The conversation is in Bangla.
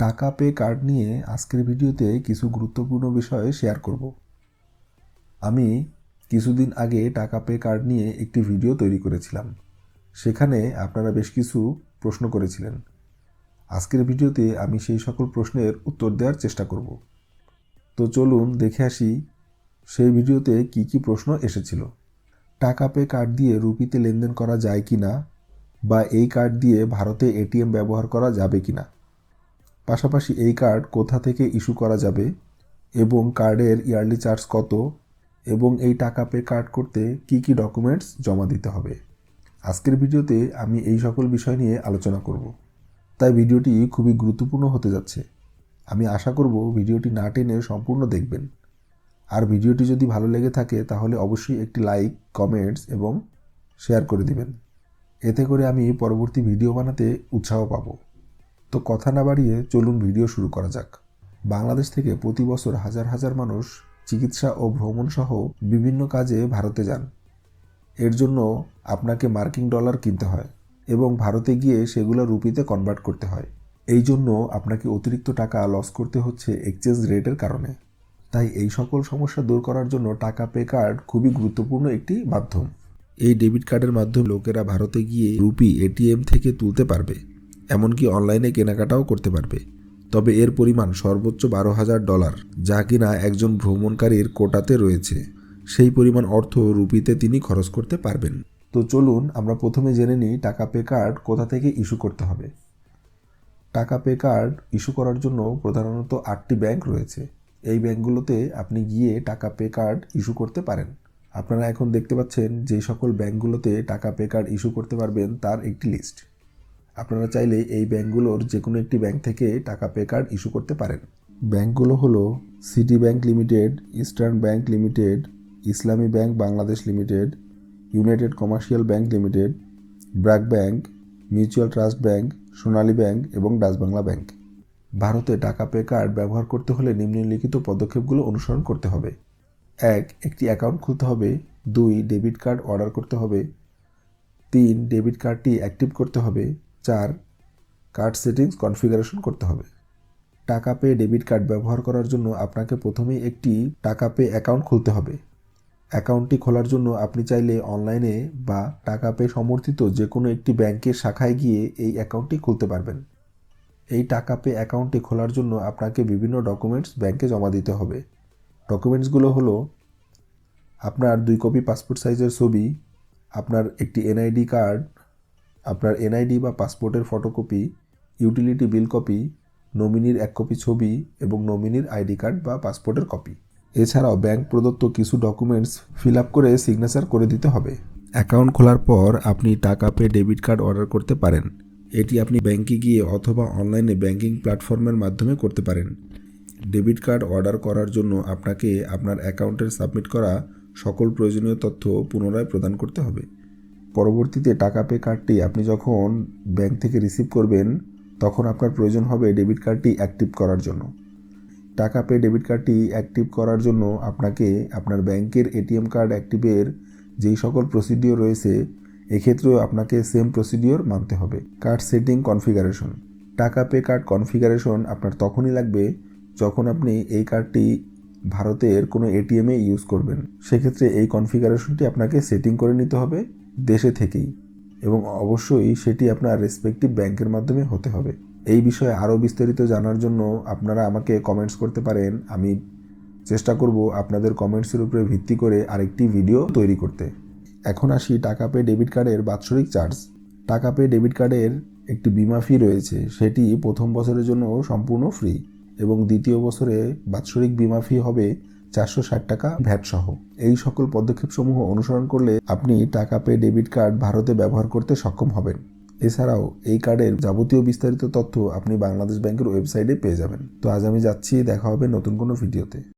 টাকা পে কার্ড নিয়ে আজকের ভিডিওতে কিছু গুরুত্বপূর্ণ বিষয় শেয়ার করব। আমি কিছুদিন আগে টাকা পে কার্ড নিয়ে একটি ভিডিও তৈরি করেছিলাম। সেখানে আপনারা বেশ কিছু প্রশ্ন করেছিলেন। আজকের ভিডিওতে আমি সেই সকল প্রশ্নের উত্তর দেওয়ার চেষ্টা করব। তো চলুন দেখে আসি, সেই ভিডিওতে কি কি প্রশ্ন এসেছিল। টাকা পে কার্ড দিয়ে রুপিতে লেনদেন করা যায় কি না বা এই কার্ড দিয়ে ভারতে এটিএম ব্যবহার করা যাবে কি না পাশাপাশি এই কার্ড কোথা থেকে ইস্যু করা যাবে এবং কার্ডের ইয়ারলি চার্জ কত এবং এই টাকা পে কার্ড করতে কি কি ডকুমেন্টস জমা দিতে হবে। আজকের ভিডিওতে আমি এই সকল বিষয় নিয়ে আলোচনা করব। তাই ভিডিওটি খুবই গুরুত্বপূর্ণ হতে যাচ্ছে। আমি আশা করব ভিডিওটি না টেনে সম্পূর্ণ দেখবেন। আর ভিডিওটি যদি ভালো লেগে থাকে তাহলে অবশ্যই একটি লাইক, কমেন্টস এবং শেয়ার করে দিবেন। এতে করে আমি পরবর্তী ভিডিও বানাতে উৎসাহ পাবো। তো কথা না বাড়িয়ে চলুন ভিডিও শুরু করা যাক। বাংলাদেশ থেকে প্রতি বছর হাজার হাজার মানুষ চিকিৎসা ও ভ্রমণ সহ বিভিন্ন কাজে ভারতে যান। এর জন্য আপনাকে মার্কিন ডলার কিনতে হয় এবং ভারতে গিয়ে সেগুলো রুপিতে কনভার্ট করতে হয়। এই জন্য আপনাকে অতিরিক্ত টাকা লস করতে হচ্ছে এক্সচেঞ্জ রেটের কারণে। তাই এই সকল সমস্যা দূর করার জন্য টাকা পে কার্ড খুবই গুরুত্বপূর্ণ একটি মাধ্যম। এই ডেবিট কার্ডের মাধ্যমে লোকেরা ভারতে গিয়ে রুপি এটিএম থেকে তুলতে পারবে। এমনকি অনলাইনে কেনাকাটাও করতে পারবে। তবে এর পরিমাণ সর্বোচ্চ বারো হাজার ডলার, যা কিনা একজন ভ্রমণকারীর কোটাতে রয়েছে। সেই পরিমাণ অর্থ রুপিতে তিনি খরচ করতে পারবেন। তো চলুন, আমরা প্রথমে জেনে নিই টাকা পে কার্ড কোথা থেকে ইস্যু করতে হবে। টাকা পে কার্ড ইস্যু করার জন্য প্রধানত আটটি ব্যাংক রয়েছে। এই ব্যাংকগুলোতে আপনি গিয়ে টাকা পে কার্ড ইস্যু করতে পারেন। আপনারা এখন দেখতে পাচ্ছেন যে সকল ব্যাংকগুলোতে টাকা পে কার্ড ইস্যু করতে পারবেন তার একটি লিস্ট। আপনারা চাইলে এই ব্যাংকগুলোর যে কোনো একটি ব্যাংক থেকে টাকা পে কার্ড ইস্যু করতে পারেন। ব্যাংকগুলো হলো City Bank Limited, Eastern Bank Limited, Islami Bank Bangladesh Limited, United Commercial Bank Limited, BRAC Bank, Mutual Trust Bank, Sonali Bank এবং ডাচ বাংলা ব্যাংক। ভারতে টাকা পে কার্ড ব্যবহার করতে হলে নিম্নলিখিত পদক্ষেপগুলো অনুসরণ করতে হবে। এক, একটি অ্যাকাউন্ট খুলতে হবে। দুই, ডেবিট কার্ড অর্ডার করতে হবে। তিন, ডেবিট কার্ডটি অ্যাক্টিভ করতে হবে। চার কার্ড সেটিংস কনফিগারেশন করতে হবে। টাকা পে ডেবিট কার্ড ব্যবহার করার জন্য আপনাকে প্রথমেই একটি টাকা পে অ্যাকাউন্ট খুলতে হবে। অ্যাকাউন্টটি খোলার জন্য আপনি চাইলে অনলাইনে বা টাকা পে সমর্থিত যে কোনো একটি ব্যাংকের শাখায় গিয়ে এই অ্যাকাউন্টটি খুলতে পারবেন। এই টাকা পে অ্যাকাউন্টটি খোলার জন্য আপনাকে বিভিন্ন ডকুমেন্টস ব্যাংকে জমা দিতে হবে। ডকুমেন্টসগুলো হলো আপনার দুই কপি পাসপোর্ট সাইজের ছবি, আপনার একটি এনআইডি কার্ড আপনার এনআইডি বা পাসপোর্টের ফটোকপি ইউটিলিটি বিল কপি নমিনির এক কপি ছবি এবং নমিনির আইডি কার্ড বা পাসপোর্টের কপি এছাড়াও ব্যাংক প্রদত্ত কিছু ডকুমেন্টস ফিল আপ করে সিগনেচার করে দিতে হবে। অ্যাকাউন্ট খোলার পর আপনি টাকা পে ডেবিট কার্ড অর্ডার করতে পারেন। এটি আপনি ব্যাংকে গিয়ে অথবা অনলাইনে ব্যাংকিং প্ল্যাটফর্মের মাধ্যমে করতে পারেন। ডেবিট কার্ড অর্ডার করার জন্য আপনাকে আপনার অ্যাকাউন্টের সাবমিট করা সকল প্রয়োজনীয় তথ্য পুনরায় প্রদান করতে হবে। পরবর্তীতে টাকা পে কার্ডটি আপনি যখন ব্যাংক থেকে রিসিভ করবেন, তখন আপনার প্রয়োজন হবে ডেবিট কার্ডটি অ্যাক্টিভ করার জন্য। টাকা পে ডেবিট কার্ডটি অ্যাক্টিভ করার জন্য আপনাকে আপনার ব্যাংকের এটিএম কার্ড অ্যাক্টিভের যেই সকল প্রসিডিওর রয়েছে, এক্ষেত্রেও আপনাকে সেম প্রসিডিওর মানতে হবে। Card setting configuration Taka pay card configuration আপনার তখনই লাগবে যখন আপনি এই কার্ডটি ভারতের কোনো এটিএমে ইউজ করবেন। সেক্ষেত্রে এই কনফিগারেশনটি আপনাকে সেটিং করে নিতে হবে দেশে থেকেই এবং অবশ্যই সেটি আপনার রেসপেক্টিভ ব্যাংকের মাধ্যমে হতে হবে। এই বিষয়ে আরও বিস্তারিত জানার জন্য আপনারা আমাকে কমেন্টস করতে পারেন। আমি চেষ্টা করব আপনাদের কমেন্টসের উপরে ভিত্তি করে আরেকটি ভিডিও তৈরি করতে। এখন আসি টাকা পে ডেবিট কার্ডের বাৎসরিক চার্জ টাকা পে ডেবিট কার্ডের একটি বিমা ফি রয়েছে। সেটি প্রথম বছরের জন্য সম্পূর্ণ ফ্রি এবং দ্বিতীয় বছরে বাৎসরিক বিমা ফি হবে চারশো ষাট টাকা ভ্যাট সহ এই সকল পদক্ষেপসমূহ অনুসরণ করলে আপনি টাকা পে, ডেবিট কার্ড ভারতে ব্যবহার করতে সক্ষম হবেন। এছাড়াও এই কার্ডের যাবতীয় বিস্তারিত তথ্য আপনি বাংলাদেশ ব্যাংকের ওয়েবসাইটে পেয়ে যাবেন। তো আজ আমি যাচ্ছি, দেখা হবে নতুন কোনো ভিডিওতে।